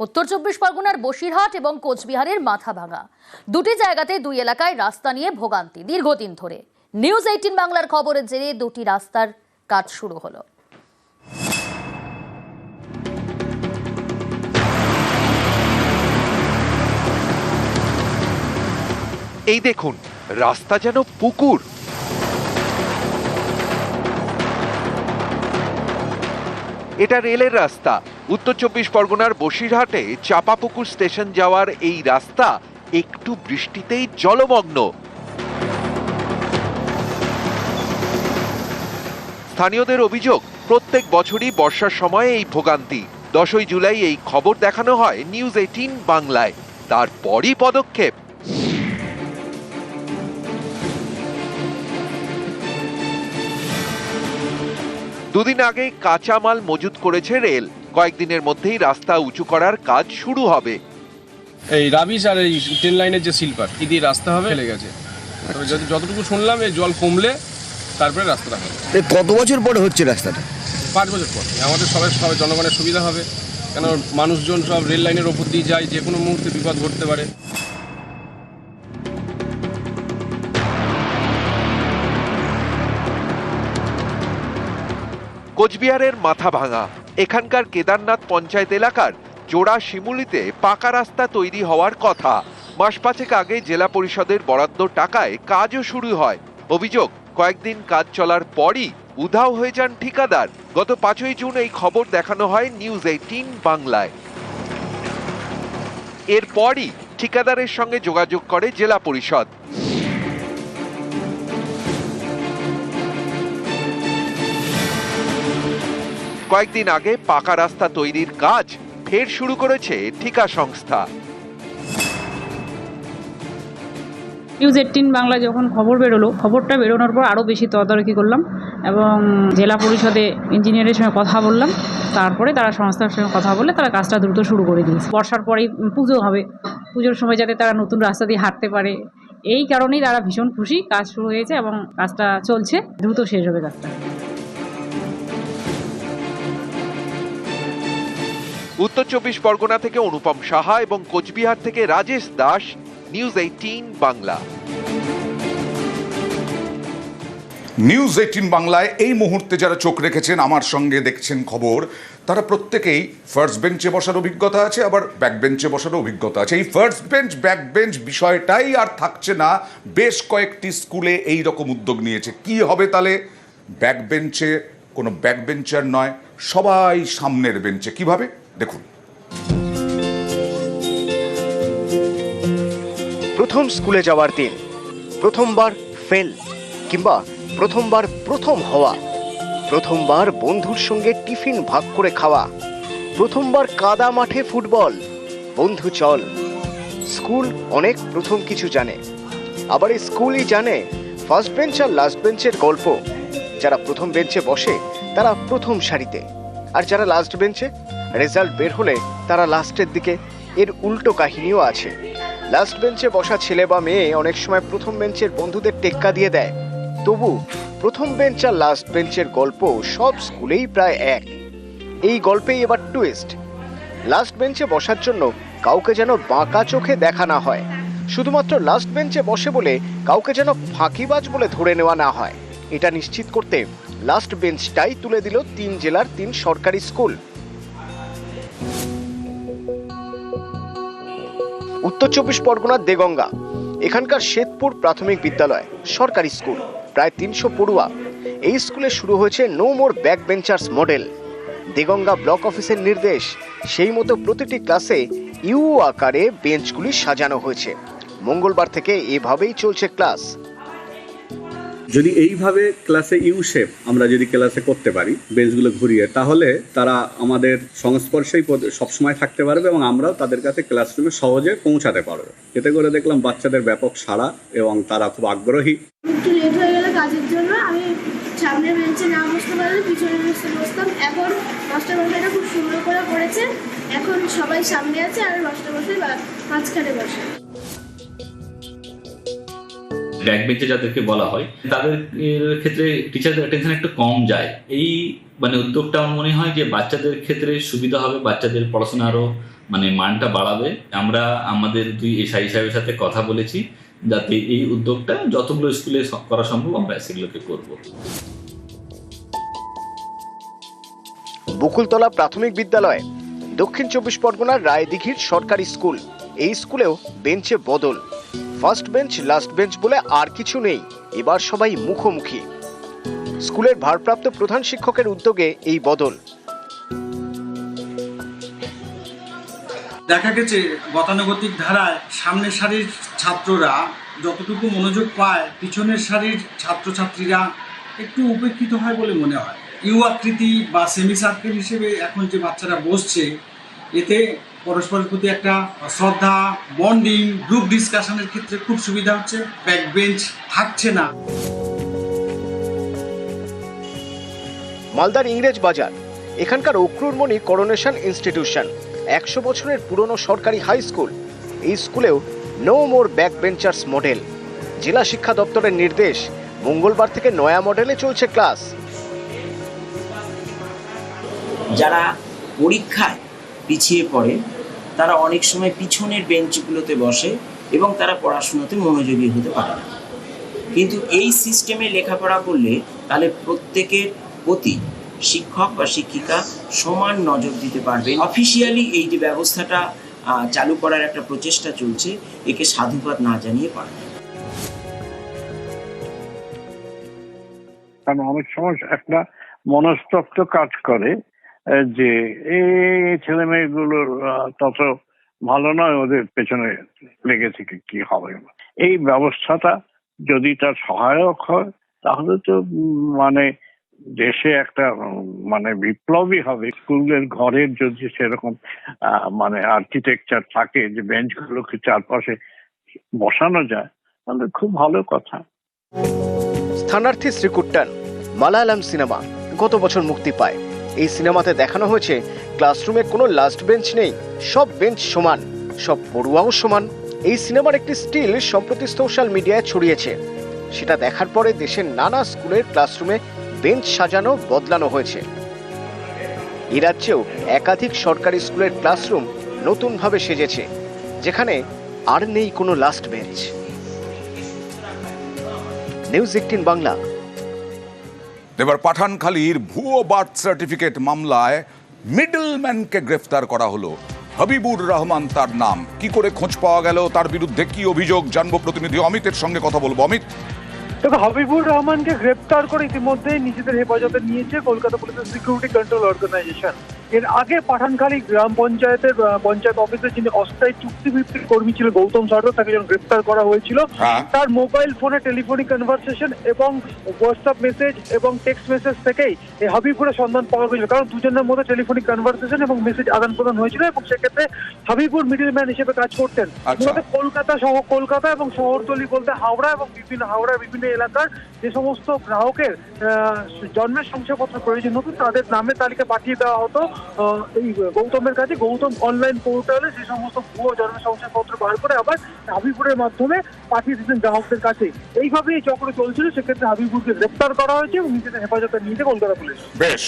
উত্তর চব্বিশ পরগনার বসিরহাট এবং কোচবিহারের মাথাভাঙা দুটি জায়গাতে দুই এলাকায় রাস্তা নিয়ে ভোগান্তি দীর্ঘদিন ধরে। নিউজ এইটিন বাংলার খবরের জেরে দুটি রাস্তার কাজ শুরু হলো। এই দেখুন, রাস্তা যেন পুকুর। এটা রেলের রাস্তা উত্তর চব্বিশ পরগনার বসিরহাটে চাপাপুকুর স্টেশন যাওয়ার এই রাস্তা একটু বৃষ্টিতেই জলমগ্ন। স্থানীয়দের অভিযোগ, প্রত্যেক বছরই বর্ষার সময় এই ভোগান্তি। দশই জুলাই এই খবর দেখানো হয় নিউজ এইটিন বাংলায়। তারপরই পদক্ষেপ। দুদিন আগে কাঁচামাল মজুত করেছে রেল। কয়েকদিনের মধ্যেই রাস্তা উঁচু করার কাজ শুরু হবে। এই রাবিশ আর এই ট্রেন লাইনের যে শিল্পার কি দিয়ে রাস্তা হবে ফেলে গেছে। তবে যত- যতটুকু শুনলাম এই জল কমলে তারপরে রাস্তাটা হবে। এ কত বছর পরে হচ্ছে রাস্তাটা? পাঁচ বছর পর। আমাদের সবাই সবাই জনগণের সুবিধা হবে। কেন মানুষজন সব রেল লাইনের ওপর দিয়ে যায় যে কোনো মুহূর্তে বিপদ ঘটতে পারে। কোচবিহারের মাথা ভাঙা। এখানকার কেদারনাথ পঞ্চায়েত এলাকার জোড়া শিমুলিতে পাকা রাস্তা তৈরি হওয়ার কথা। মাস পাঁচেক আগে জেলা পরিষদের বরাদ্দ টাকায় কাজও শুরু হয়। অভিযোগ, কয়েকদিন কাজ চলার পরই উধাও হয়ে যান ঠিকাদার। গত পাঁচই জুন এই খবর দেখানো হয় নিউজ এইটিন বাংলায়। এরপরই ঠিকাদারের সঙ্গে যোগাযোগ করে জেলা পরিষদ। কয়েকদিন আগে পাকা রাস্তা তৈরির কাজ ফের শুরু করেছে ঠিকা সংস্থা। নিউজ এইটিন বাংলা যখন খবর বেরোলো, খবরটা বেরোনোর পর আরও বেশি তদারকি করলাম এবং জেলা পরিষদে ইঞ্জিনিয়ারের সঙ্গে কথা বললাম। তারপরে তারা সংস্থার সঙ্গে কথা বলে তারা কাজটা দ্রুত শুরু করে দিয়েছে। বর্ষার পরেই পুজো হবে। পুজোর সময় যাতে তারা নতুন রাস্তা দিয়ে হাঁটতে পারে। এই কারণেই তারা ভীষণ খুশি। কাজ শুরু হয়েছে এবং কাজটা চলছে। দ্রুত শেষ হবে কাজটা। উত্তর চব্বিশ পরগনা থেকে অনুপম সাহা এবং কোচবিহার থেকে Rajesh Das news eighteen Bangla. News eighteen বাংলায় এই মুহূর্তে যারা চোখ রেখেছেন, আমার সঙ্গে দেখছেন খবর, তারা প্রত্যেকেই ফার্স্ট বেঞ্চে বসার অভিজ্ঞতা আছে, আবার ব্যাক বেঞ্চে বসারও অভিজ্ঞতা আছে। এই ফার্স্ট বেঞ্চ ব্যাক বেঞ্চ বিষয়টাই আর থাকছে না। বেশ কয়েকটি স্কুলে এই রকম উদ্যোগ নিয়েছে। কি হবে তাহলে? ব্যাক বেঞ্চে কোনো ব্যাক বেঞ্চার নয়, সবাই সামনের বেঞ্চে কীভাবে? দেখুন। প্রথম স্কুলে যাওয়ার দিন, প্রথমবার ফেল কিংবা প্রথমবার প্রথম হওয়া, প্রথমবার বন্ধুর সঙ্গে টিফিন ভাগ করে খাওয়া, প্রথমবার কাদা মাঠে ফুটবল। বন্ধু চল, স্কুল অনেক প্রথম কিছু জানে, আবার এই স্কুলই জানে ফার্স্ট বেঞ্চ আর লাস্ট বেঞ্চের গল্প। যারা প্রথম বেঞ্চে বসে, তারা প্রথম সারিতে, আর যারা লাস্ট বেঞ্চে রেজাল্ট বের হলে তারা লাস্টের দিকে এর উল্টো কাহিনীও আছে। লাস্ট বেঞ্চে বসা ছেলে বা মেয়ে অনেক সময় প্রথম বেঞ্চের বন্ধুদের টেক্কা দিয়ে দেয়। তবু প্রথম বেঞ্চ আর লাস্ট বেঞ্চের গল্প সব স্কুলেই প্রায় এক। এই গল্পেই এবার টুইস্ট লাস্ট বেঞ্চে বসার জন্য কাউকে যেন বাঁকা চোখে দেখা না হয়। শুধুমাত্র লাস্ট বেঞ্চে বসে বলে কাউকে যেন ফাঁকিবাজ বলে ধরে নেওয়া না হয়। এটা নিশ্চিত করতে লাস্ট বেঞ্চটাই তুলে দিল তিন জেলার তিন সরকারি স্কুল। উত্তর চব্বিশ পরগনার দেগঙ্গা। এখানকার শ্বেতপুর প্রাথমিক বিদ্যালয়, সরকারি স্কুল, প্রায় তিনশো পড়ুয়া। এই স্কুলে শুরু হয়েছে no more back benchers model. Deganga block অফিসের নির্দেশ, সেই মতো প্রতিটি ক্লাসে ইউ আকারে বেঞ্চগুলি সাজানো হয়েছে। মঙ্গলবার থেকে এভাবেই চলছে ক্লাস। যদি এইভাবে ক্লাসে ইউ শেপ আমরা যদি ক্লাসে করতে পারি বেঞ্চগুলো ঘুরিয়ে, তাহলে তারা আমাদের সংস্পর্শেই সবসময় থাকতে পারবে এবং আমরাও তাদের কাছে ক্লাসরুমে সহজে পৌঁছাতে পারব। এতে করে দেখলাম বাচ্চাদের ব্যাপক সাড়া এবং তারা খুব আগ্রহী। একটু লেট হয়ে গেলে কাজের জন্য আমি সামনের বেঞ্চে না বসতে পারলে পিছনে বসতে বসতাম। এখন মাস্টার মশাইটা খুব সুন্দর করে করেছে। এখন সবাই সামনে আছে আর মাস্টার মশাই মাঝখানে বসে। ব্যাক বেঞ্চে যাদেরকে বলা হয়, তাদের ক্ষেত্রে টিচারদের অ্যাটেনশন একটু কম যায়। এই মানে উদ্যোগটা আমার মনে হয় যে বাচ্চাদের ক্ষেত্রে সুবিধা হবে, বাচ্চাদের পড়াশোনা আরও মানে মানটা বাড়াবে। আমরা আমাদের দুই এসআই সাহেবের সাথে কথা বলেছি, যাতে এই উদ্যোগটা যতগুলো স্কুলে করা সম্ভব আমরা সেগুলোকে করব। বকুলতলা প্রাথমিক বিদ্যালয়, দক্ষিণ চব্বিশ পরগনার রায়দিঘির সরকারি স্কুল, এই স্কুলেও বেঞ্চে বদল। ফার্স্ট বেঞ্চ, লাস্ট বেঞ্চ বলে আর কিছু নেই। এবার সবাই মুখোমুখি। স্কুলের ভারপ্রাপ্ত প্রধান শিক্ষকের উদ্যোগে এই বদল। দেখা গেছে, গতানুগতিক ধারায় সামনের সারির ছাত্ররা যতটুকু মনোযোগ পায়, পিছনের সারির ছাত্রছাত্রীরা একটু উপেক্ষিত হয় বলে মনে হয়। ইউ আকৃতি বা সেমি সার্কেল হিসেবে এখন যে বাচ্চারা বসছে, এতে পরস্পরের প্রতি একটা শ্রদ্ধা বন্ডিং গ্রুপ ডিসকাশনের ক্ষেত্রে খুব সুবিধা হচ্ছে। ব্যাক বেঞ্চ থাকছে না। মালদার ইংরেজ বাজার এখানকার অক্রুরমণি করোনেশন ইনস্টিটিউশন একশো বছরের পুরনো সরকারি হাই স্কুল এই স্কুলেও no more back benchers model জেলা শিক্ষা দপ্তরের নির্দেশ মঙ্গলবার থেকে নয়া মডেলে চলছে ক্লাস যারা পরীক্ষায় পিছিয়ে পড়ে তারা অনেক সময় পিছনের বেঞ্চগুলোতে বসে এবং তারা পড়াশোনাতে মনোযোগী হতে পারে না কিন্তু এই সিস্টেমে লেখাপড়া করলে তাহলে প্রত্যেকের প্রতি শিক্ষক বা শিক্ষিকা সমান নজর দিতে পারবে অফিসিয়ালি এই যে ব্যবস্থাটা চালু করার একটা প্রচেষ্টা চলছে, একে সাধুবাদ না জানিয়ে পারবে। কারণ অনেক সময় একটা মনস্তত্ব কাজ করে যে এই ছেলে মেয়েগুলোর তত ভালো নয়, ওদের পেছনে লেগে থেকে কি হবে। এই ব্যবস্থাটা যদি তার সহায়ক হয়, তাহলে তো মানে দেশে একটা মানে বিপ্লবী হবে। স্কুলের ঘরের যদি সেরকম মানে আর্কিটেকচার থাকে, যে বেঞ্চগুলোকে চারপাশে বসানো যায়, তাহলে খুব ভালো কথা। স্থানার্থী শ্রীকুট্টান, মালায়ালাম সিনেমা গত বছর মুক্তি পায়। এই সিনেমাতে দেখানো হয়েছে, ক্লাসরুমে কোনো লাস্ট বেঞ্চ নেই, সব বেঞ্চ সমান, সব পড়ুয়াও সমান। এই সিনেমার একটি স্টিল সম্প্রতি সোশ্যাল মিডিয়ায় ছড়িয়েছে। সেটা দেখার পরে দেশের নানা স্কুলের ক্লাসরুমে বেঞ্চ সাজানো, বদলানো হয়েছে। এ রাজ্যেও একাধিক সরকারি স্কুলের ক্লাসরুম নতুনভাবে সেজেছে, যেখানে আর নেই কোনো last bench news eighteen Bangla. এবার পাঠানখালীর ভুয়ো বার্থ সার্টিফিকেট মামলায় মিডলম্যানকে গ্রেফতার করা হলো। হাবিবুর রহমান তার নাম। কি করে খোঁজ পাওয়া গেল? তার বিরুদ্ধে কি অভিযোগ? জানব প্রতিনিধি অমিতের সঙ্গে কথা বলব। অমিত? তবে হাবিবুর রহমানকে গ্রেপ্তার করে ইতিমধ্যে নিজেদের হেফাজতে নিয়েছে কলকাতা পুলিশের সিকিউরিটি কন্ট্রোল অর্গানাইজেশন। এর আগে পাঠানখালী গ্রাম পঞ্চায়েতের পঞ্চায়েত অফিসে যিনি অস্থায়ী চুক্তিভিত্তিক কর্মী ছিল গৌতম সরকার তাকে যখন গ্রেপ্তার করা হয়েছিল হ্যাঁ। তার মোবাইল ফোনে টেলিফোনিক কনভারসেশন এবং হোয়াটসঅ্যাপ মেসেজ এবং টেক্সট মেসেজ থেকেই এই হাবিবুরের সন্ধান পাওয়া গেছিল কারণ দুজনের মধ্যে টেলিফোনিক কনভারসেশন এবং মেসেজ আদান প্রদান হয়েছিল এবং সেক্ষেত্রে হাবিবুর মিডলম্যান হিসেবে কাজ করতেন আচ্ছা। মূলত কলকাতা সহ কলকাতা এবং শহরতলি বলতে হাওড়া এবং বিভিন্ন হাওড়ার বিভিন্ন এলাকার যে সমস্ত গ্রাহকের জন্মের শংসাপত্র প্রয়োজন হতো তাদের নামের তালিকা পাঠিয়ে দেওয়া হতো এই গৌতমের কাছে গৌতম অনলাইন পোর্টালে যে সমস্ত ভুয়ো জন্ম শংসাপত্র বার করে আবার হাবিবুরের মাধ্যমে পাঠিয়ে দিতেন গ্রাহকদের কাছে। এইভাবে এই চক্র চলছিল, সেক্ষেত্রে হাবিবুরকে গ্রেপ্তার করা হয়েছে এবং নিজেদের হেফাজতে নিয়েছে কলকাতা পুলিশ। বেশ।